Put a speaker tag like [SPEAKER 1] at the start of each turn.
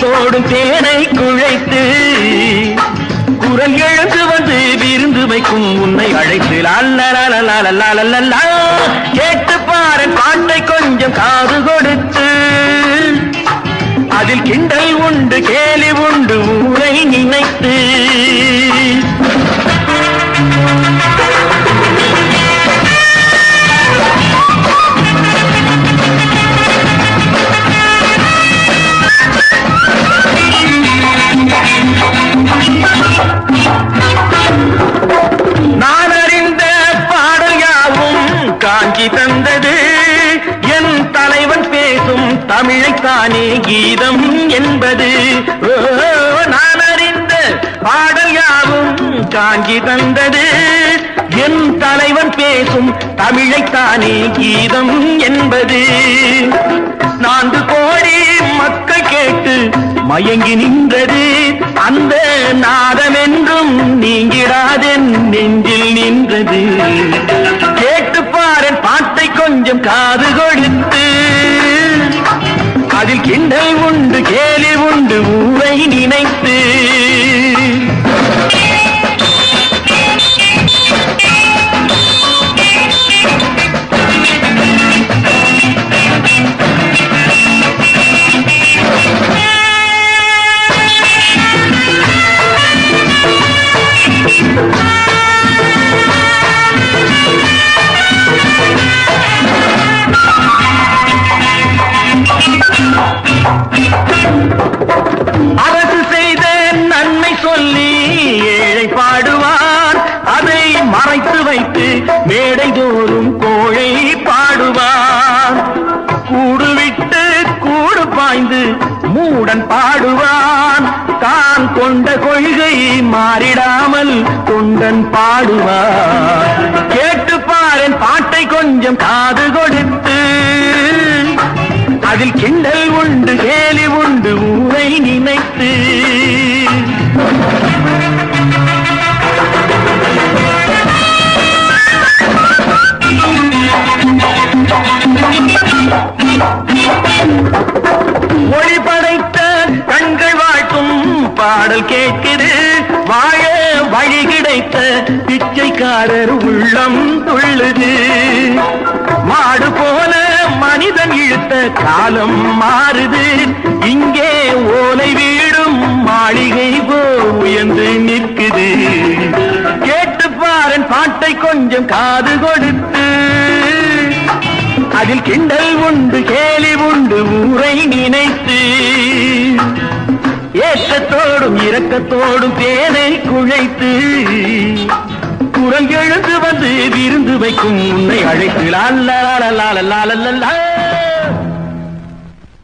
[SPEAKER 1] போடும் தேனை குழைத்து குரல் எழுந்து வந்து விருந்து வைக்கும் உன்னை அழைத்து. லாலலாலலாலலாலலா கேட்டு பாரு பாட்டை கொஞ்சம் காது கொடுத்து. அதில் கிண்டல் உண்டு கேலி உண்டு ஊரை நினைத்து. கீதம் என்பது. நான் அறிந்த பாடல் யாவும் காஞ்சி தந்தது. என் தலைவன் பேசும் தமிழைத்தானே கீதம் என்பது. நான்கு கோடி மக்கள் கேட்டு மயங்கி நின்றது. அந்த நாதமென்றும் நீங்கிடாதென் நெஞ்சில் நின்றது. ஊரை நினைத்து சொல்லி ஏழை பாடுவார். அதை மறைத்து வைத்து மேடை தோறும் கோழை பாடுவார். கூடு விட்டு கூடு பாய்ந்து மூடன் பாடுவான். தான் கொண்ட கொள்கை மாறிடாமல் தொண்டன் பாடுவார். கேட்டு பாடல் கேட்குது. வாழ வழி கிடைத்த பிச்சைக்காரர் உள்ளம் துள்ளுது. மாடு போல மனிதன் இழுத்த காலம் மாறுது. இங்கே ஓலை வீடும் மாளிகை போ உயர்ந்து நிற்குது. கேட்டு பாரன் பாட்டை கொஞ்சம் காது கொடுத்து. அதில் கிண்டல் உண்டு கேலி உண்டு ஊரை நினைத்து. ஏற்றத்தோடும் இரக்கத்தோடும் தேனை குழைத்து குரங்கெழுந்து வந்து விருந்து வைக்கும் உன்னை அழைத்து லால லால லால லால லால.